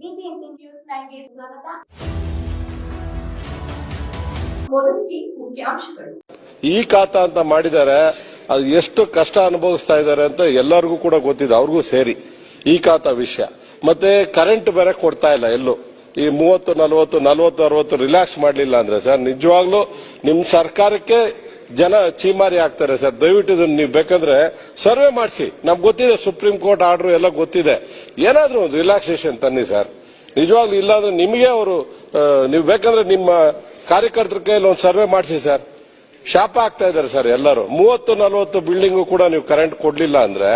News ಸ್ವಾಗತ. ಈ ಖಾತ ಅಂತ ಮಾಡಿದ್ದಾರೆ, ಅದು ಎಷ್ಟು ಕಷ್ಟ ಅನುಭವಿಸ್ತಾ ಇದ್ದಾರೆ ಅಂತ ಎಲ್ಲರಿಗೂ ಕೂಡ ಗೊತ್ತಿದೆ, ಅವ್ರಿಗೂ ಸೇರಿ ಈ ಖಾತ ವಿಷಯ. ಮತ್ತೆ ಕರೆಂಟ್ ಬೇರೆ ಕೊಡ್ತಾ ಇಲ್ಲ ಎಲ್ಲೂ. ಈ ಮೂವತ್ತು, ನಲವತ್ತು ನಲವತ್ತು ಅರವತ್ತು ರಿಲ್ಯಾಕ್ಸ್ ಮಾಡಲಿಲ್ಲ ಅಂದ್ರೆ ಸರ್, ನಿಜವಾಗ್ಲೂ ನಿಮ್ ಸರ್ಕಾರಕ್ಕೆ ಜನ ಚೀಮಾರಿ ಆಗ್ತಾರೆ ಸರ್. ದಯವಿಟ್ಟು ಇದನ್ನು ನೀವು ಬೇಕಂದ್ರೆ ಸರ್ವೆ ಮಾಡಿಸಿ. ನಮ್ಗೆ ಗೊತ್ತಿದೆ ಸುಪ್ರೀಂ ಕೋರ್ಟ್ ಆರ್ಡರ್ ಎಲ್ಲ ಗೊತ್ತಿದೆ. ಏನಾದರೂ ಒಂದು ರಿಲ್ಯಾಕ್ಸೇಷನ್ ತನ್ನಿ ಸರ್. ನಿಜವಾಗ್ಲೂ ಇಲ್ಲಾಂದ್ರೆ ನಿಮಗೆ ಅವರು ನೀವು ಬೇಕಂದ್ರೆ ನಿಮ್ಮ ಕಾರ್ಯಕರ್ತರ ಕೈಯಲ್ಲಿ ಒಂದು ಸರ್ವೆ ಮಾಡಿಸಿ ಸರ್. ಶಾಪ ಆಗ್ತಾ ಇದ್ದಾರೆ ಸರ್ ಎಲ್ಲರೂ. ಮೂವತ್ತು, ನಲವತ್ತು ಬಿಲ್ಡಿಂಗು ಕೂಡ ನೀವು ಕರೆಂಟ್ ಕೊಡ್ಲಿಲ್ಲ ಅಂದ್ರೆ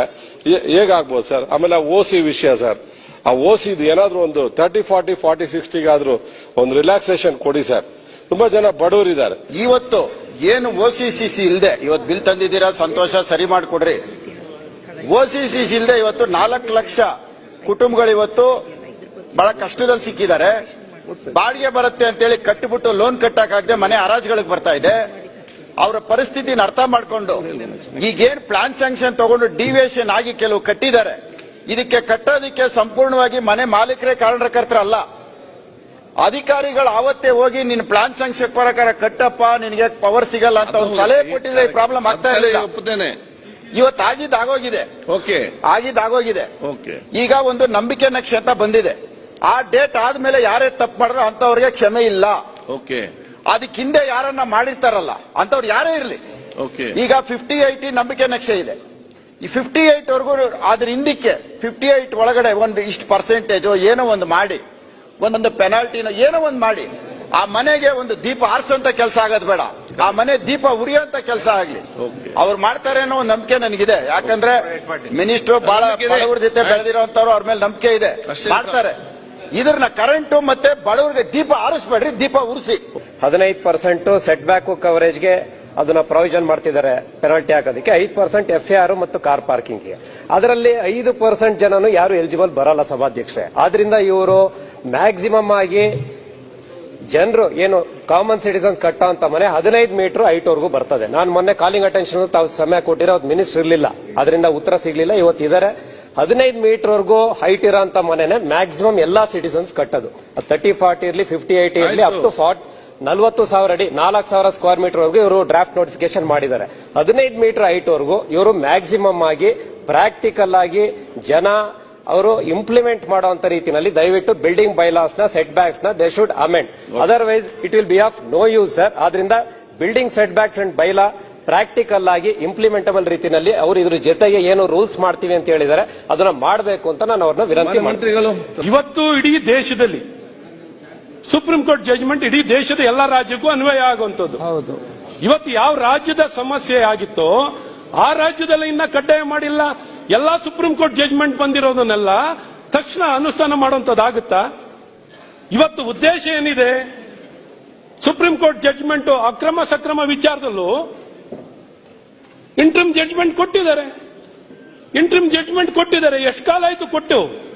ಹೇಗಾಗ್ಬೋದು ಸರ್? ಆಮೇಲೆ ಓ ಸಿ ವಿಷಯ ಸರ್. ಆ ಓ ಸಿ ಏನಾದರೂ ಒಂದು ತರ್ಟಿ ಫಾರ್ಟಿ ಫಾರ್ಟಿ ಸಿಕ್ಸ್ಟಿಗಾದ್ರೂ ಒಂದು ರಿಲ್ಯಾಕ್ಸೇಷನ್ ಕೊಡಿ ಸರ್. ತುಂಬಾ ಜನ ಬಡವರಿದ್ದಾರೆ. ಇವತ್ತು ಏನು ಓ ಸಿ ಸಿ ಸಿ ಇಲ್ಲದೆ ಇವತ್ತು ಬಿಲ್ ತಂದಿದ್ದೀರಾ, ಸಂತೋಷ, ಸರಿ ಮಾಡಿಕೊಡ್ರಿ. ಓ ಸಿ ಸಿ ಸಿ ಇಲ್ಲದೆ ಇವತ್ತು ನಾಲ್ಕು ಲಕ್ಷ ಕುಟುಂಬಗಳು ಇವತ್ತು ಬಹಳ ಕಷ್ಟದಲ್ಲಿ ಸಿಕ್ಕಿದ್ದಾರೆ. ಬಾಡಿಗೆ ಬರುತ್ತೆ ಅಂತೇಳಿ ಕಟ್ಟಿಬಿಟ್ಟು ಲೋನ್ ಕಟ್ಟಕ್ಕಾಗದೆ ಮನೆ ಹರಾಜುಗಳಿಗೆ ಬರ್ತಾ ಇದೆ. ಅವರ ಪರಿಸ್ಥಿತಿನ ಅರ್ಥ ಮಾಡಿಕೊಂಡು ಈಗೇನ್ ಪ್ಲಾನ್ ಸ್ಯಾಂಕ್ಷನ್ ತಗೊಂಡು ಡಿವಿಯೇಷನ್ ಆಗಿ ಕೆಲವು ಕಟ್ಟಿದ್ದಾರೆ. ಇದಕ್ಕೆ ಕಟ್ಟೋದಕ್ಕೆ ಸಂಪೂರ್ಣವಾಗಿ ಮನೆ ಮಾಲೀಕರೇ ಕಾರಣಕರ್ತರಲ್ಲ ಅಧಿಕಾರಿಗಳು ಅವತ್ತೇ ಹೋಗಿ ನಿನ್ನ ಪ್ಲಾನ್ ಸಂಕ್ಷೇಪ ಪ್ರಕಾರ ಕಟ್ಟಪ್ಪ ನಿನಗೆ ಪವರ್ ಸಿಗಲ್ಲ ಅಂತ ಒಂದು ಸಲಹೆ ಕೊಟ್ಟಿದ್ರೆ ಈ ಪ್ರಾಬ್ಲಮ್ ಆಗ್ತಾ ಇರಲಿಲ್ಲ. ಒಪ್ಪುತ್ತೇನೆ. ಇವತ್ತು ಆಗಿದ್ದು ಆಗೋಗಿದೆ. ಓಕೆ. ಆಗಿದ್ದು ಆಗೋಗಿದೆ. ಓಕೆ. ಈಗ ಒಂದು ನಂಬಿಕೆ ನಕ್ಷತ್ರ ಬಂದಿದೆ. ಆ ಡೇಟ್ ಆದ್ಮೇಲೆ ಯಾರೇ ತಪ್ಪು ಮಾಡಿದ್ರೆ ಅಂತವ್ರಿಗೆ ಕ್ಷಮೆ ಇಲ್ಲ. ಓಕೆ. ಅದಕ್ಕೆ ಹಿಂದೆ ಯಾರನ್ನ ಮಾಡಿರ್ತಾರಲ್ಲ ಅಂತವ್ರು ಯಾರೇ ಇರಲಿ. ಓಕೆ. ಈಗ ಫಿಫ್ಟಿ ಏಟ್ ನಂಬಿಕೆ ನಕ್ಷೆ ಇದೆ. ಈ ಫಿಫ್ಟಿ ಏಟ್ ವರ್ಗೂ ಅದ್ರ ಹಿಂದಕ್ಕೆ ಫಿಫ್ಟಿ ಏಟ್ ಒಳಗಡೆ ಒಂದು ಇಷ್ಟು ಪರ್ಸೆಂಟೇಜ್ ಏನೋ ಒಂದು ಮಾಡಿ. ಒಂದೊಂದು ಪೆನಾಲ್ಟಿನ ಏನೋ ಒಂದು ಮಾಡಿ. ಆ ಮನೆಗೆ ಒಂದು ದೀಪ ಆರಿಸಂತ ಕೆಲಸ ಆಗೋದು ಬೇಡ. ಆ ಮನೆ ದೀಪ ಉರಿಯೋಂತ ಕೆಲಸ ಆಗ್ಲಿ. ಅವ್ರು ಮಾಡ್ತಾರೆ ಅನ್ನೋ ಒಂದು ನಂಬಿಕೆ ನನಗಿದೆ. ಯಾಕಂದ್ರೆ ಮಿನಿಸ್ಟರ್ ಬಹಳ ಬಡವ್ರ ಜೊತೆ ಬೆಳೆದಿರೋಂತವ್ರು ಅವ್ರ ಮೇಲೆ ನಂಬಿಕೆ ಇದೆ. ಮಾಡ್ತಾರೆ. ಇದ್ರನ್ನ ಕರೆಂಟು ಮತ್ತೆ ಬಡವರಿಗೆ ದೀಪ ಆರಿಸ್ಬೇಡ್ರಿ ದೀಪ ಉರಿಸಿ. ಹದಿನೈದು ಪರ್ಸೆಂಟ್ ಸೆಟ್ ಬ್ಯಾಕ್ ಕವರೇಜ್ಗೆ ಅದನ್ನ ಪ್ರಾವಿಷನ್ ಮಾಡ್ತಿದ್ದಾರೆ ಪೆನಾಲ್ಟಿ ಹಾಕೋದಕ್ಕೆ. ಐದು ಪರ್ಸೆಂಟ್ ಎಫ್ ಆರ್ ಮತ್ತು ಕಾರ್ ಪಾರ್ಕಿಂಗ್ಗೆ ಅದರಲ್ಲಿ ಐದು ಪರ್ಸೆಂಟ್ ಜನನು ಯಾರು ಎಲಿಜಿಬಲ್ ಬರಲ್ಲ ಸಭಾಧ್ಯಕ್ಷೆ ಆದ್ರಿಂದ ಇವರು ಮ್ಯಾಕ್ಸಿಮಮ್ ಆಗಿ ಜನರು ಏನು ಕಾಮನ್ ಸಿಟಿಸನ್ಸ್ ಕಟ್ಟೋ ಅಂತ ಮನೆ ಹದಿನೈದು ಮೀಟರ್ ಐಟ್ವರೆಗೂ ವರೆಗೂ ಬರ್ತದೆ. ನಾನು ಮೊನ್ನೆ ಕಾಲಿಂಗ್ ಅಟೆನ್ಷನ್ ತಾವು ಸಮಯ ಕೊಟ್ಟಿರೋ ಮಿನಿಸ್ಟರ್ ಇರಲಿಲ್ಲ. ಅದರಿಂದ ಉತ್ತರ ಸಿಗ್ಲಿಲ್ಲ. ಇವತ್ತು ಇದಾರೆ. ಹದಿನೈದು ಮೀಟರ್ ಹೈಟ್ ಹೈಟ್ ಇರೋಂತ ಮನೆನೆ ಮ್ಯಾಕ್ಸಿಮಮ್ ಎಲ್ಲಾ ಸಿಟಿಸನ್ಸ್ ಕಟ್ಟೋದು. ತರ್ಟಿ ಫಾರ್ಟಿ ಇರಲಿ ಫಿಫ್ಟಿ ಏಟ್ ಇರಲಿ ಅಪ್ ಟು ಫಾರ್ಟ್ ನಲ್ವತ್ತು ಸಾವಿರ ಅಡಿ, ನಾಲ್ಕು ಸಾವಿರ ಸ್ಕ್ವೇರ್ ಮೀಟರ್ ವರೆಗೂ ಇವರು ಡ್ರಾಫ್ಟ್ ನೋಟಿಫಿಕೇಶನ್ ಮಾಡಿದ್ದಾರೆ. ಹದಿನೈದು ಮೀಟರ್ ಹೈಟ್ ವರೆಗೂ ಇವರು ಮ್ಯಾಕ್ಸಿಮಮ್ ಆಗಿ ಪ್ರಾಕ್ಟಿಕಲ್ ಆಗಿ ಜನ ಅವರು ಇಂಪ್ಲಿಮೆಂಟ್ ಮಾಡುವಂತ ರೀತಿಯಲ್ಲಿ ದಯವಿಟ್ಟು ಬಿಲ್ಡಿಂಗ್ ಬೈಲಾಸ್ನ ಸೆಟ್ ಬ್ಯಾಕ್ಸ್ನ they should amend otherwise it will be of no use sir ಆದ್ರಿಂದ building setbacks and bylaw practical ಆಗಿ ಇಂಪ್ಲಿಮೆಂಟಬಲ್ ರೀತಿಯಲ್ಲಿ ಅವರು ಇದ್ರ ಜೊತೆಗೆ ಏನು ರೂಲ್ಸ್ ಮಾಡ್ತೀವಿ ಅಂತ ಹೇಳಿದ್ದಾರೆ, ಅದನ್ನ ಮಾಡಬೇಕು ಅಂತ ನಾನು ಅವ್ರನ್ನ ವಿನಂತಿ ಮಾಡ್ತೀನಿ. ಇವತ್ತು ಇಡೀ ದೇಶದಲ್ಲಿ ಸುಪ್ರೀಂ ಕೋರ್ಟ್ ಜಜ್ಮೆಂಟ್ ಇಡೀ ದೇಶದ ಎಲ್ಲ ರಾಜ್ಯಕ್ಕೂ ಅನ್ವಯ ಆಗುವಂಥದ್ದು. ಹೌದು. ಇವತ್ತು ಯಾವ ರಾಜ್ಯದ ಸಮಸ್ಯೆ ಆಗಿತ್ತೋ ಆ ರಾಜ್ಯದಲ್ಲಿ ಇನ್ನ ಕಡ್ಡಾಯ ಮಾಡಿಲ್ಲ. ಎಲ್ಲಾ ಸುಪ್ರೀಂ ಕೋರ್ಟ್ ಜಜ್ಮೆಂಟ್ ಬಂದಿರೋದನ್ನೆಲ್ಲ ತಕ್ಷಣ ಅನುಷ್ಠಾನ ಮಾಡುವಂತದ್ದಾಗುತ್ತಾ ಇವತ್ತು ಉದ್ದೇಶ ಏನಿದೆ? ಸುಪ್ರೀಂ ಕೋರ್ಟ್ ಜಡ್ಜ್ಮೆಂಟ್ ಅಕ್ರಮ ಸಕ್ರಮ ವಿಚಾರದಲ್ಲೂ ಇಂಟ್ರಿಮ್ ಜಡ್ಜ್ಮೆಂಟ್ ಕೊಟ್ಟಿದ್ದಾರೆ. ಇಂಟ್ರಿಮ್ ಜಡ್ಜ್ಮೆಂಟ್ ಕೊಟ್ಟಿದ್ದಾರೆ. ಎಷ್ಟು ಕಾಲ ಆಯ್ತು ಕೊಟ್ಟು?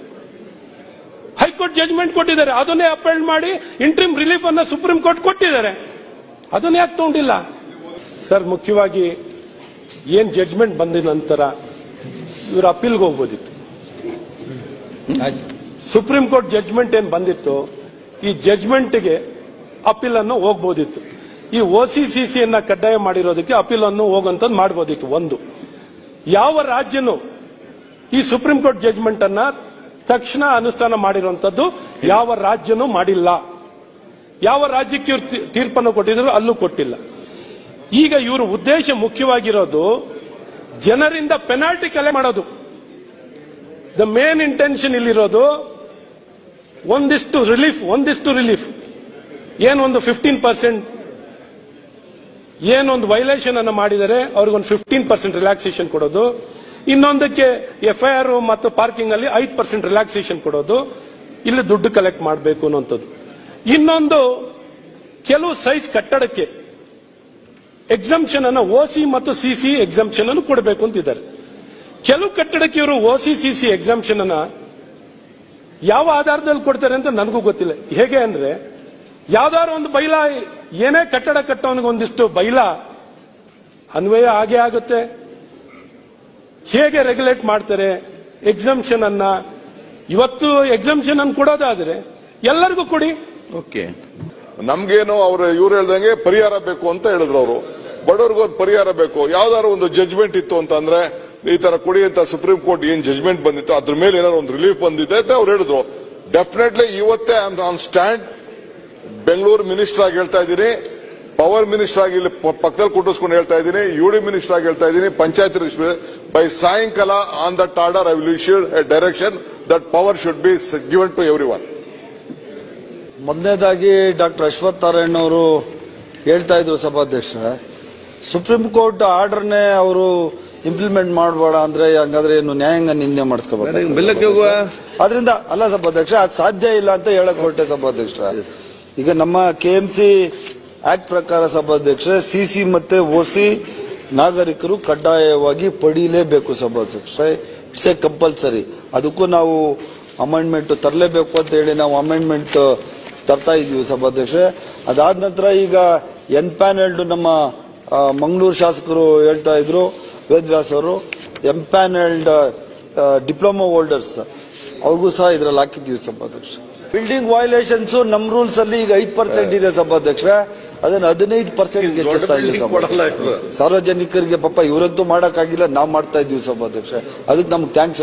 ಹೈಕೋರ್ಟ್ ಜಜ್ಮೆಂಟ್ ಕೊಟ್ಟಿದ್ದಾರೆ. ಅದನ್ನೇ ಅಪೇಲ್ ಮಾಡಿ ಇಂಟ್ರಿಮ್ ರಿಲೀಫ್ ಅನ್ನ ಸುಪ್ರೀಂ ಕೋರ್ಟ್ ಕೊಟ್ಟಿದ್ದಾರೆ. ಅದನ್ನ ಯಾಕೆ ತಗೊಂಡಿಲ್ಲ? ಸರ್, ಮುಖ್ಯವಾಗಿ ಏನ್ ಜಡ್ಜ್ಮೆಂಟ್ ಬಂದ ನಂತರ ಇವರು ಅಪೀಲ್ಗೆ ಹೋಗ್ಬೋದಿತ್ತು. ಸುಪ್ರೀಂ ಕೋರ್ಟ್ ಜಡ್ಜ್ಮೆಂಟ್ ಏನ್ ಬಂದಿತ್ತು? ಈ ಜಜ್ಮೆಂಟ್ಗೆ ಅಪೀಲ್ ಅನ್ನು ಹೋಗ್ಬೋದಿತ್ತು. ಈ ಒ ಸಿ ಸಿ ಕಡ್ಡಾಯ ಮಾಡಿರೋದಕ್ಕೆ ಅಪೀಲ್ ಅನ್ನು ಹೋಗಂತ ಮಾಡಬಹುದಿತ್ತು ಒಂದು. ಯಾವ ರಾಜ್ಯನು ಈ ಸುಪ್ರೀಂ ಕೋರ್ಟ್ ಜಜ್ಮೆಂಟ್ ಅನ್ನ ತಕ್ಷಣ ಅನುಷ್ಠಾನ ಮಾಡಿರುವಂತದ್ದು ಯಾವ ರಾಜ್ಯನೂ ಮಾಡಿಲ್ಲ. ಯಾವ ರಾಜ್ಯಕ್ಕೆ ತೀರ್ಪನ್ನು ಕೊಟ್ಟಿದ್ರು ಅಲ್ಲೂ ಕೊಟ್ಟಿಲ್ಲ. ಈಗ ಇವರ ಉದ್ದೇಶ ಮುಖ್ಯವಾಗಿರೋದು ಜನರಿಂದ ಪೆನಾಲ್ಟಿ ಕಲೆ ಮಾಡೋದು. ದ ಮೇನ್ ಇಂಟೆನ್ಷನ್ ಇಲ್ಲಿರೋದು ಒಂದಿಷ್ಟು ರಿಲೀಫ್ ಒಂದಿಷ್ಟು ರಿಲೀಫ್. ಏನೊಂದು ಫಿಫ್ಟೀನ್ ಪರ್ಸೆಂಟ್ ಏನೊಂದು ವೈಲೇಷನ್ ಅನ್ನು ಮಾಡಿದರೆ ಅವ್ರಿಗೊಂದು ಫಿಫ್ಟೀನ್ ಪರ್ಸೆಂಟ್ ರಿಲ್ಯಾಕ್ಸೇಷನ್ ಕೊಡೋದು. ಇನ್ನೊಂದಕ್ಕೆ ಎಫ್ಐಆರ್ ಮತ್ತು ಪಾರ್ಕಿಂಗ್ ಅಲ್ಲಿ ಐದು ಪರ್ಸೆಂಟ್ ರಿಲ್ಯಾಕ್ಸೇಷನ್ ಕೊಡೋದು. ಇಲ್ಲಿ ದುಡ್ಡು ಕಲೆಕ್ಟ್ ಮಾಡಬೇಕು ಅನ್ನೋಂಥದ್ದು. ಇನ್ನೊಂದು, ಕೆಲವು ಸೈಜ್ ಕಟ್ಟಡಕ್ಕೆ ಎಕ್ಸಂಪ್ಷನ್ ಅನ್ನು ಓಸಿ ಮತ್ತು ಸಿಸಿ ಎಕ್ಸಂಪ್ಷನ್ ಅನ್ನು ಕೊಡಬೇಕು ಅಂತಿದ್ದಾರೆ. ಕೆಲವು ಕಟ್ಟಡಕ್ಕೆ ಇವರು ಓಸಿ ಸಿಸಿ ಎಕ್ಸಂಪ್ಷನ್ ಅನ್ನ ಯಾವ ಆಧಾರದಲ್ಲಿ ಕೊಡ್ತಾರೆ ಅಂತ ನನಗೂ ಗೊತ್ತಿಲ್ಲ. ಹೇಗೆ ಅಂದ್ರೆ, ಯಾವ್ದಾದ್ರು ಒಂದು ಬೈಲ, ಏನೇ ಕಟ್ಟಡ ಕಟ್ಟೋನಿಗೆ ಒಂದಿಷ್ಟು ಬೈಲ ಅನ್ವಯ ಆಗೇ ಆಗುತ್ತೆ. ಹೇಗೆ ರೆಗ್ಯುಲೇಟ್ ಮಾಡ್ತಾರೆ ಎಕ್ಸಾಮ್ಷನ್ ಅನ್ನ? ಇವತ್ತು ಎಕ್ಸಾಮ್ಷನ್ ಅನ್ನು ಕೊಡೋದಾದ್ರೆ ಎಲ್ಲರಿಗೂ ಕೊಡಿ. ಓಕೆ ನಮ್ಗೇನು ಅವ್ರು ಇವ್ರು ಹೇಳ್ದಂಗೆ ಪರಿಹಾರ ಬೇಕು ಅಂತ ಹೇಳಿದ್ರು ಅವರು. ಬಡವ್ರಿಗೂ ಒಂದು ಪರಿಹಾರ ಬೇಕು. ಯಾವ್ದಾದ್ರು ಒಂದು ಜಜ್ಮೆಂಟ್ ಇತ್ತು ಅಂತ ಅಂದ್ರೆ ಈ ತರ ಕೊಡಿ ಅಂತ ಸುಪ್ರೀಂ ಕೋರ್ಟ್ ಏನ್ ಜಜ್ಮೆಂಟ್ ಬಂದಿತ್ತು ಅದ್ರ ಮೇಲೆ ಏನಾದ್ರು ಒಂದು ರಿಲೀಫ್ ಬಂದಿದೆ ಅಂತ ಅವ್ರು ಹೇಳಿದ್ರು. ಡೆಫಿನೆಟ್ಲಿ ಇವತ್ತೇ ಆನ್ ಸ್ಟ್ಯಾಂಡ್ ಬೆಂಗಳೂರು ಮಿನಿಸ್ಟರ್ ಆಗಿ ಹೇಳ್ತಾ ಇದ್ದೀನಿ. ಪವರ್ ಮಿನಿಸ್ಟರ್ ಆಗಿ ಇಲ್ಲಿ ಪ- ಪಕ್ಕದಲ್ಲಿ ಕುಟ್ಟಿಸ್ಕೊಂಡು ಹೇಳ್ತಾ ಇದ್ದೀನಿ. ಯು ಡಿ ಮಿನಿಸ್ಟರ್ ಆಗಿ ಹೇಳ್ತಾ ಇದ್ದೀನಿ. ಪಂಚಾಯತ್ ಬೈ ಸಾಯಂಕಾಲ on that order I will issue a direction that power should be given to every one ಮೊದಲನೇದಾಗಿ ಡಾಕ್ಟರ್ ಅಶ್ವಥ್ ನಾರಾಯಣ್ ಅವರು ಹೇಳ್ತಾ ಇದ್ರು ಸಭಾಧ್ಯಕ್ಷರೇ ಸುಪ್ರೀಂ ಕೋರ್ಟ್ ಆರ್ಡರ್ನೇ ಅವರು ಇಂಪ್ಲಿಮೆಂಟ್ ಮಾಡಬೇಡ ಅಂದ್ರೆ ಹಂಗಾದ್ರೆ ಏನು ನ್ಯಾಯಾಂಗ ನಿಂದೆ ಮಾಡಿಸ್ಕೋಬೇಕು. ಅದರಿಂದ ಅಲ್ಲ ಸಭಾಧ್ಯಕ್ಷ ಅದು ಸಾಧ್ಯ ಇಲ್ಲ ಅಂತ ಹೇಳಕ್ ಹೊರಟೆ ಸಭಾಧ್ಯಕ್ಷರ ಈಗ ನಮ್ಮ ಕೆಎಂಸಿ ಆಕ್ಟ್ ಪ್ರಕಾರ ಸಭಾಧ್ಯಕ್ಷ ಸಿಸಿ ಮತ್ತೆ ಓಸಿ ನಾಗರಿಕರು ಕಡ್ಡಾಯವಾಗಿ ಪಡೀಲೇಬೇಕು ಸಭಾಧ್ಯಕ್ಷ ಇಟ್ಸ್ ಎ ಕಂಪಲ್ಸರಿ ಅದಕ್ಕೂ ನಾವು ಅಮೆಂಡ್ಮೆಂಟ್ ತರಲೇಬೇಕು ಅಂತ ಹೇಳಿ ನಾವು ಅಮೆಂಡ್ಮೆಂಟ್ ತರ್ತಾ ಇದೀವಿ ಸಭಾಧ್ಯಕ್ಷ ಅದಾದ ನಂತರ ಈಗ ಎನ್ ಪ್ಯಾನೆಲ್ಡ್ ನಮ್ಮ ಮಂಗಳೂರು ಶಾಸಕರು ಹೇಳ್ತಾ ಇದ್ರು, ವೇದವ್ಯಾಸ್ ಅವರು ಎಂಪ್ಯಾನೆಲ್ಡ್ ಡಿಪ್ಲೊಮಾ ಹೋಲ್ಡರ್ಸ್ ಅವ್ರಿಗೂ ಸಹ ಇದ್ರಲ್ಲಿ ಹಾಕಿದ್ದೀವಿ ಸಭಾಧ್ಯಕ್ಷ ಬಿಲ್ಡಿಂಗ್ ವೈಲೇಷನ್ಸ್ ನಮ್ಮ ರೂಲ್ಸ್ ಅಲ್ಲಿ ಈಗ ಐದು ಪರ್ಸೆಂಟ್ ಇದೆ ಸಭಾಧ್ಯಕ್ಷ ಅದನ್ನ ಹದಿನೈದು ಪರ್ಸೆಂಟ್ ಹೆಚ್ಚಿಸ್ತಾ ಇದ್ದೀವಿ ಸಭಾಧ್ಯಕ್ಷ. ಸಾರ್ವಜನಿಕರಿಗೆ ಪಾಪ ಇವರಂತೂ ಮಾಡಕ್ಕಾಗಿಲ್ಲ ನಾವು ಮಾಡ್ತಾ ಇದ್ದೀವಿ ಸಭಾಧ್ಯಕ್ಷ ಅದಕ್ಕೆ ನಮ್ಗೆ ಥ್ಯಾಂಕ್ಸ್